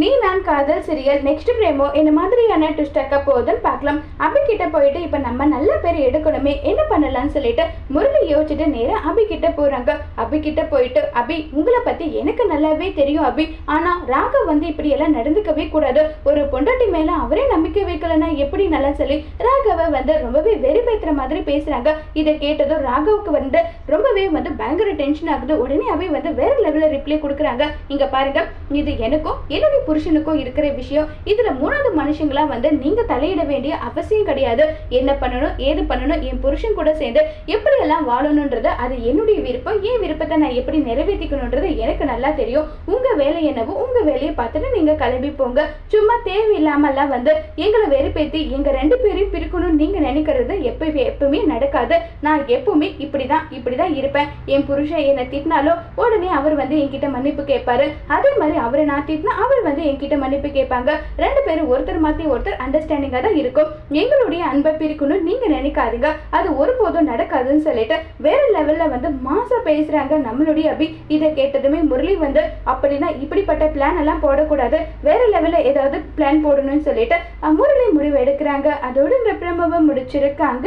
நீ நான் காதல் சீரியல் நெக்ஸ்ட் பிரேமோ இந்த மாதிரியான ட்ரிஸ்டக்கா போதும் பார்க்கலாம். அபி கிட்ட போயிட்டு இப்போ நம்ம நல்ல பேர் எடுக்கணுமே என்ன பண்ணலாம்னு சொல்லிட்டு முரளி யோசிச்சுட்டு நேராக அபி கிட்ட போறாங்க. அபி கிட்ட போயிட்டு அபி உங்களை பத்தி எனக்கு நல்லாவே தெரியும் அபி. ஆனா ராகவ் வந்து இப்படி எல்லாம் நடந்துக்கவே கூடாது. ஒரு பொண்டாட்டி மேல அவரே நம்பிக்கை வைக்கலன்னா எப்படி நல்லா சொல்லி ராகவ வந்து ரொம்பவே வெறுப்பேத்துற மாதிரி பேசுறாங்க. இதை கேட்டதும் ராகவுக்கு வந்து ரொம்பவே வந்து பயங்கர டென்ஷன் ஆகுது. உடனே அபி வந்து வேற லெவல்ல ரிப்ளை கொடுக்குறாங்க. இங்க பாருங்க இது எனக்கும் என்னுடைய புருஷனுக்கும் இருக்கிற விஷயம் இதுல மூணாவது மனுஷங்களா வந்து நீங்க தலையிட வேண்டிய அவசியம் கிடையாது. என்ன பண்ணணும் ஏது பண்ணணும் என் புருஷன் கூட சேர்ந்து எப்படி எல்லாம் வாழணும்ன்றது அது என்னுடைய விருப்பம் என் விருப்பத்தை நான் எப்படி நிறைவேற்றிக்கணும்ன்றது எனக்கு நல்லா தெரியும். உங்க வேலை என்னவோ உங்க வேலையை பார்த்துட்டு நீங்க கிளம்பி போங்க. சும்மா தேவையில்லாமல்லாம் வந்து எங்களை வெறுப்பேத்தி எங்க ரெண்டு பேரையும் பிரிக்கணும்னு நீங்க நினைக்கிறது எப்பவுமே எப்பவுமே நடக்காது. நான் எப்பவுமே இப்படிதான் இப்படிதான் இருப்பேன். என் புருஷன் என்னை திட்டினாலும் உடனே அவர் வந்து என்கிட்ட மன்னிப்பு கேட்பாரு. அதே மாதிரி அவரை நான் திட்டினா அவர் வந்து என்கிட்ட மன்னிப்பு கேட்பாங்க. ரெண்டு பேரும் ஒருத்தர் மாத்தி ஒருத்தர் அண்டர்ஸ்டாண்டிங்கா தான் இருக்கும். எங்களுடைய அன்பை பிரிக்கணும்னு நீங்க நினைக்காதீங்க. அது ஒருபோதும் நடக்காதுன்னு சொல்லிட்டு வேற லெவல்ல வந்து மாசா பேசுறாங்க நம்மளுடைய அபி. இதை கேட்டதுமே முரளி வந்து அப்படின்னா இப்படிப்பட்ட பிளான் எல்லாம் போடக்கூடாது. வேற லெவல்ல ஏதாவது பிளான் போடணும்னு சொல்லிட்டு முரளி முடிவு எடுக்கிறாங்க. அதோட இந்த பிரமவை முடிச்சிருக்காங்க.